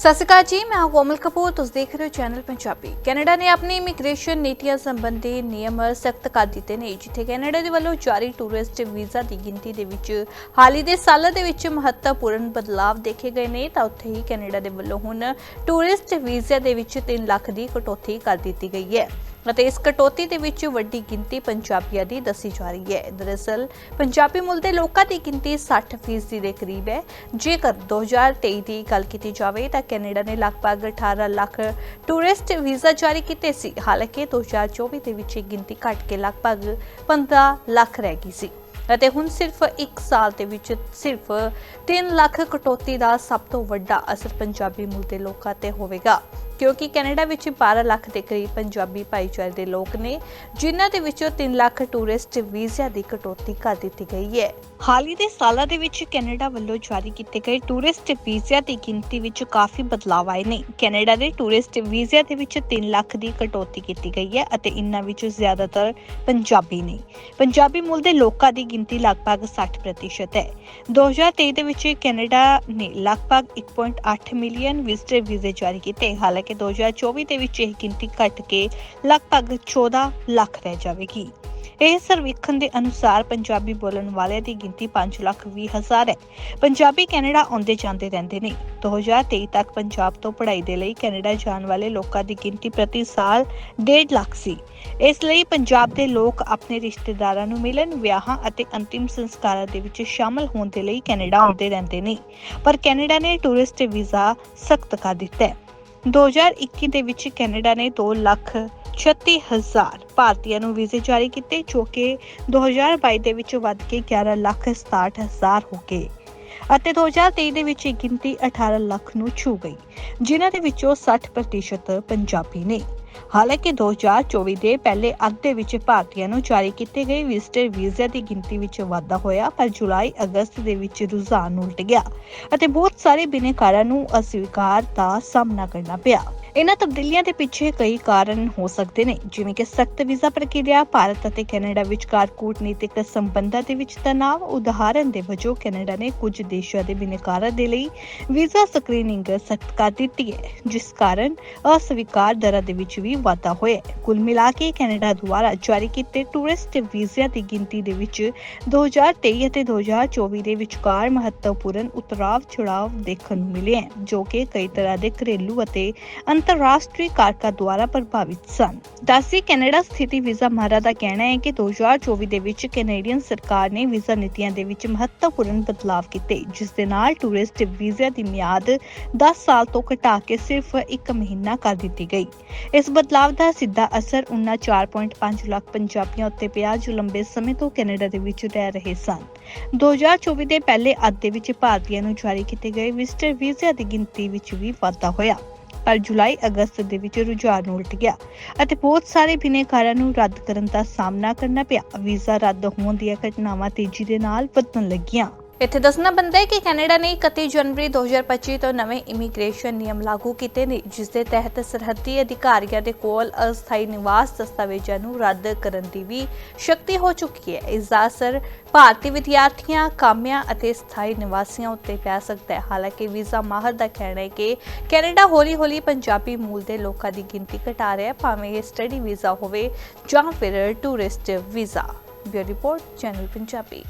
ਸਤਿ ਸ਼੍ਰੀ ਅਕਾਲ ਜੀ, ਮੈਂ ਹਾਂ ਕੋਮਲ ਕਪੂਰ, ਤੁਸੀਂ ਦੇਖ ਰਹੇ ਹੋ ਚੈਨਲ ਪੰਜਾਬੀ। ਕੈਨੇਡਾ ਨੇ ਆਪਣੀ ਇਮੀਗ੍ਰੇਸ਼ਨ ਨੀਤੀਆਂ ਸੰਬੰਧੀ ਨਿਯਮ ਸਖਤ ਕਰ ਦਿੱਤੇ ਨੇ, ਜਿੱਥੇ ਕੈਨੇਡਾ ਦੇ ਵੱਲੋਂ ਜਾਰੀ ਟੂਰਿਸਟ ਵੀਜ਼ਾ ਦੀ ਗਿਣਤੀ ਦੇ ਵਿੱਚ ਹਾਲ ਹੀ ਦੇ ਸਾਲਾਂ ਦੇ ਵਿੱਚ ਮਹੱਤਵਪੂਰਨ ਬਦਲਾਅ ਦੇਖੇ ਗਏ ਨੇ, ਤਾਂ ਉੱਥੇ ਹੀ ਕੈਨੇਡਾ ਦੇ ਵੱਲੋਂ ਹੁਣ ਟੂਰਿਸਟ ਵੀਜ਼ਾ ਦੇ ਵਿੱਚ 3 ਲੱਖ ਦੀ ਕਟੌਤੀ ਕਰ ਦਿੱਤੀ ਗਈ ਹੈ। ਅਤੇ ਇਸ ਕਟੌਤੀ ਦੇ ਵਿੱਚ ਵੱਡੀ ਗਿਣਤੀ ਪੰਜਾਬੀਆਂ ਦੀ ਦੱਸੀ ਜਾ ਰਹੀ ਹੈ। ਦਰਅਸਲ, ਪੰਜਾਬੀ ਮੁੱਲ ਦੇ ਲੋਕਾਂ ਦੀ ਗਿਣਤੀ 60% ਦੇ ਕਰੀਬ ਹੈ। ਜੇਕਰ 2023 ਦੀ ਗੱਲ ਕੀਤੀ ਜਾਵੇ ਤਾਂ ਕੈਨੇਡਾ ਨੇ ਲਗਭਗ 18 ਲੱਖ ਟੂਰਿਸਟ ਵੀਜ਼ਾ ਜਾਰੀ ਕੀਤੇ ਸੀ। ਹਾਲਾਂਕਿ 2024 ਦੇ ਵਿੱਚ ਇਹ ਗਿਣਤੀ ਘਟ ਕੇ ਲਗਭਗ 15 ਲੱਖ ਰਹਿ ਗਈ ਸੀ। ਅਤੇ ਹੁਣ ਸਿਰਫ 1 ਸਾਲ ਦੇ ਵਿੱਚ ਸਿਰਫ 3 ਲੱਖ ਕਟੌਤੀ ਦਾ ਸਭ ਤੋਂ ਵੱਡਾ ਅਸਰ ਪੰਜਾਬੀ ਮੁੱਲ ਦੇ ਲੋਕਾਂ ਤੇ ਹੋਵੇਗਾ। ਕਿਉਂਕਿ ਕੈਨੇਡਾ ਵਿੱਚ 12 ਲੱਖ ਦੇ ਕਰੀਬ ਪੰਜਾਬੀ ਭਾਈਚਾਰੇ ਦੇ ਲੋਕ ਨੇ, ਜਿਨ੍ਹਾਂ ਦੇ ਵਿੱਚੋਂ 3 ਲੱਖ ਟੂਰਿਸਟ ਵੀਜ਼ਾ ਦੀ ਕਟੌਤੀ ਕਰ ਦਿੱਤੀ ਗਈ ਹੈ। ਹਾਲ ਹੀ ਦੇ ਸਾਲਾਂ ਦੇ ਵਿੱਚ ਕੈਨੇਡਾ ਵੱਲੋਂ ਜਾਰੀ ਕੀਤੇ ਗਏ ਟੂਰਿਸਟ ਵੀਜ਼ਾ ਦੀ ਗਿਣਤੀ ਵਿੱਚ ਕਾਫੀ ਬਦਲਾਅ ਆਏ ਨੇ। ਕੈਨੇਡਾ ਦੇ ਟੂਰਿਸਟ ਵੀਜ਼ਾ ਦੇ ਵਿੱਚ 3 ਲੱਖ ਦੀ ਕਟੌਤੀ ਕੀਤੀ ਗਈ ਹੈ ਅਤੇ ਇਨ੍ਹਾਂ ਵਿੱਚੋਂ ਜ਼ਿਆਦਾਤਰ ਪੰਜਾਬੀ ਨੇ। ਪੰਜਾਬੀ ਮੂਲ ਦੇ ਲੋਕਾਂ ਦੀ ਗਿਣਤੀ ਲਗਭਗ 60% ਹੈ। 2023 ਦੇ ਵਿੱਚ ਕੈਨੇਡਾ ਨੇ ਲਗਭਗ 1.8 ਮਿਲੀਅਨ ਵਿਜ਼ਟਰ ਵੀਜ਼ੇ ਜਾਰੀ ਕੀਤੇ। ਹਾਲਾਂਕਿ 2024 ਦੇ ਵਿੱਚ ਇਹ ਗਿਣਤੀ ਘਟ ਕੇ ਲਗਭਗ 14 ਲੱਖ ਰਹਿ ਜਾਵੇਗੀ। ਇਹ ਸਰਵੇਖਣ ਦੇ ਅਨੁਸਾਰ ਪੰਜਾਬੀ ਬੋਲਣ ਵਾਲਿਆਂ ਦੀ ਗਿਣਤੀ 5 ਲੱਖ 20 ਹਜ਼ਾਰ ਹੈ। ਪੰਜਾਬੀ ਕੈਨੇਡਾ ਆਉਂਦੇ ਜਾਂਦੇ ਰਹਿੰਦੇ ਨੇ। 2023 ਤੱਕ ਪੰਜਾਬ ਤੋਂ ਪੜ੍ਹਾਈ ਦੇ ਲਈ ਕੈਨੇਡਾ ਜਾਣ ਵਾਲੇ ਲੋਕਾਂ ਦੀ ਗਿਣਤੀ ਪ੍ਰਤੀ ਸਾਲ 1.5 ਲੱਖ ਸੀ। ਇਸ ਲਈ ਪੰਜਾਬ ਦੇ ਲੋਕ ਆਪਣੇ ਰਿਸ਼ਤੇਦਾਰਾਂ ਨੂੰ ਮਿਲਣ, ਵਿਆਹਾਂ ਅਤੇ ਅੰਤਿਮ ਸੰਸਕਾਰਾਂ ਦੇ ਵਿੱਚ ਸ਼ਾਮਲ ਹੋਣ ਦੇ ਲਈ ਕੈਨੇਡਾ ਆਉਂਦੇ ਰਹਿੰਦੇ ਨੇ। ਪਰ ਕੈਨੇਡਾ ਨੇ ਟੂਰਿਸਟ ਵੀਜ਼ਾ ਸਖਤ ਕਰ ਦਿੱਤਾ ਹੈ। 2021 ਦੇ ਵਿੱਚ ਕੈਨੇਡਾ ਨੇ 2 ਲੱਖ 36000 ਭਾਰਤੀਆਂ ਨੂੰ ਵੀਜ਼ੇ ਜਾਰੀ ਕੀਤੇ, ਜੋ ਕਿ 2022 ਦੇ ਵਿੱਚ ਵੱਧ ਕੇ 11 ਲੱਖ 67000 ਹੋ ਗਏ ਅਤੇ 2023 ਦੇ ਵਿੱਚ ਇਹ ਗਿਣਤੀ 18 ਲੱਖ ਨੂੰ ਛੂ ਗਈ, ਜਿਨ੍ਹਾਂ ਦੇ ਵਿੱਚੋਂ 60% ਪੰਜਾਬੀ ਨੇ। ਹਾਲਾਂਕਿ 2024 ਦੇ ਪਹਿਲੇ ਅੱਧ ਦੇ ਵਿੱਚ ਭਾਰਤੀਆਂ ਨੂੰ ਜਾਰੀ ਕੀਤੇ ਗਏ ਵਿਜ਼ਟਰ ਵੀਜ਼ਾ ਦੀ ਗਿਣਤੀ ਵਿੱਚ ਵਾਧਾ ਹੋਇਆ, ਪਰ ਜੁਲਾਈ, ਅਗਸਤ ਦੇ ਵਿੱਚ ਰੁਝਾਨ ਉਲਟ ਗਿਆ ਅਤੇ ਬਹੁਤ ਸਾਰੇ ਬਿਨੇਕਾਰਾਂ ਨੂੰ ਅਸਵੀਕਾਰ ਦਾ ਸਾਹਮਣਾ ਕਰਨਾ ਪਿਆ। ਇਹਨਾਂ ਤਬਦੀਲੀਆਂ ਦੇ ਪਿੱਛੇ ਕਈ ਕਾਰਨ ਹੋ ਸਕਦੇ ਨੇ, ਜਿਵੇਂ ਕਿ ਸਖਤ ਵੀਜ਼ਾ ਪ੍ਰਕਿਰਿਆ, ਭਾਰਤ ਅਤੇ ਕੈਨੇਡਾ ਵਿਚਕਾਰ ਕੂਟਨੀਤਿਕ ਸੰਬੰਧਾਂ ਦੇ ਵਿੱਚ ਤਣਾਅ, ਉਦਾਹਰਨ ਦੇ ਵਜੋਂ ਕੈਨੇਡਾ ਨੇ ਕੁਝ ਦੇਸ਼ਾਂ ਦੇ ਬਿਨੇਕਾਰਾਂ ਦੇ ਲਈ ਵੀਜ਼ਾ ਸਕਰੀਨਿੰਗ ਸਖਤ ਕਰ ਦਿੱਤੀ ਹੈ, ਜਿਸ ਕਾਰਨ ਅਸਵੀਕਾਰ ਦਰਾਂ ਦੇ ਵਿੱਚ ਵੀ ਵਾਧਾ ਹੋਇਆ ਕੁੱਲ ਮਿਲਾ ਕੇ ਕੈਨੇਡਾ ਦੁਆਰਾ ਜਾਰੀ ਕੀਤੇ ਟੂਰਿਸਟ ਵੀਜ਼ਿਆਂ ਦੀ ਗਿਣਤੀ ਦੇ ਵਿੱਚ 2023 ਅਤੇ 2024 ਦੇ ਵਿਚਕਾਰ ਮਹੱਤਵਪੂਰਨ ਉਤਰਾਵ ਚੜਾਵ ਦੇਖਣ ਨੂੰ ਮਿਲੇ ਹਨ ਜੋ ਕਿ ਕਈ ਤਰ੍ਹਾਂ ਦੇ ਘਰੇਲੂ ਅਤੇ ਅੰਤਰਰਾਸ਼ਟਰੀ ਕਾਰਕਾਂ ਦੁਆਰਾ ਪ੍ਰਭਾਵਿਤ ਸਨ। ਦੱਸੀ ਕੈਨੇਡਾ ਸਥਿਤੀ ਵੀਜ਼ਾ ਮਾਹਰਾਂ ਦਾ ਕਹਿਣਾ ਹੈ ਕਿ 2024 ਦੇ ਵਿੱਚ ਕੈਨੇਡੀਅਨ ਸਰਕਾਰ ਨੇ ਵੀਜ਼ਾ ਨੀਤੀਆਂ ਦੇ ਵਿੱਚ ਮਹੱਤਵਪੂਰਨ ਬਦਲਾਅ ਕੀਤੇ, ਜਿਸ ਦੇ ਨਾਲ ਟੂਰਿਸਟ ਵੀਜ਼ਾ ਦੀ ਮਿਆਦ 10 ਸਾਲ ਤੋਂ ਘਟਾ ਕੇ ਸਿਰਫ 1 ਮਹੀਨਾ ਕਰ ਦਿੱਤੀ ਗਈ। ਇਸ ਬਦਲਾਅ ਦਾ ਸਿੱਧਾ ਅਸਰ ਉਨ੍ਹਾਂ 4.5 ਲੱਖ ਪੰਜਾਬੀਆਂ ਉੱਤੇ ਪਿਆ ਜੋ ਲੰਬੇ ਸਮੇਂ ਤੋਂ ਕੈਨੇਡਾ ਦੇ ਵਿੱਚ ਰਹਿ ਰਹੇ ਸਨ। 2024 ਦੇ ਪਹਿਲੇ ਅੱਧ ਦੇ ਵਿੱਚ ਭਾਰਤੀਆਂ ਨੂੰ ਜਾਰੀ ਕੀਤੇ ਗਏ ਵਿਜ਼ਟਰ ਵੀਜ਼ਾ ਦੀ ਗਿਣਤੀ ਵਿੱਚ ਵੀ ਵਾਧਾ ਹੋਇਆ। ਪਰ ਜੁਲਾਈ ਅਗਸਤ ਦੇ ਵਿੱਚ ਰੁਝਾਨ ਉਲਟ ਗਿਆ ਅਤੇ ਬਹੁਤ ਸਾਰੇ ਬਿਨੇਕਾਰਾਂ ਨੂੰ ਰੱਦ ਕਰਨ ਦਾ ਸਾਹਮਣਾ ਕਰਨਾ ਪਿਆ। ਵੀਜ਼ਾ ਰੱਦ ਹੋਣ ਦੀਆਂ ਘਟਨਾਵਾਂ ਤੇਜ਼ੀ ਦੇ ਨਾਲ ਵਧਣ ਲੱਗੀਆਂ। ਇੱਥੇ ਦੱਸਣਾ ਬੰਦਾ ਹੈ ਕਿ ਕੈਨੇਡਾ ਨੇ 31 ਜਨਵਰੀ 2025 ਤੋਂ ਨਵੇਂ ਇਮੀਗ੍ਰੇਸ਼ਨ ਨਿਯਮ ਲਾਗੂ ਕੀਤੇ ਨੇ, ਜਿਸ ਦੇ ਤਹਿਤ ਸਰਹੱਦੀ ਅਧਿਕਾਰੀਆਂ ਦੇ ਕੋਲ ਅਸਥਾਈ ਨਿਵਾਸ ਦਸਤਾਵੇਜ਼ਾਂ ਨੂੰ ਰੱਦ ਕਰਨ ਦੀ ਵੀ ਸ਼ਕਤੀ ਹੋ ਚੁੱਕੀ ਹੈ। ਇਸ ਦਾ ਅਸਰ ਭਾਰਤੀ ਵਿਦਿਆਰਥੀਆਂ, ਕਾਮਿਆਂ ਅਤੇ ਸਥਾਈ ਨਿਵਾਸੀਆਂ ਉੱਤੇ ਪੈ ਸਕਦਾ ਹੈ। ਹਾਲਾਂਕਿ ਵੀਜ਼ਾ ਮਾਹਰ ਦਾ ਕਹਿਣਾ ਹੈ ਕਿ ਕੈਨੇਡਾ ਹੌਲੀ-ਹੌਲੀ ਪੰਜਾਬੀ ਮੂਲ ਦੇ ਲੋਕਾਂ ਦੀ ਗਿਣਤੀ ਘਟਾ ਰਿਹਾ ਹੈ, ਭਾਵੇਂ ਇਹ ਸਟੱਡੀ ਵੀਜ਼ਾ ਹੋਵੇ ਜਾਂ ਫਿਰ tourist visa. Bureau report, channel Punjabi.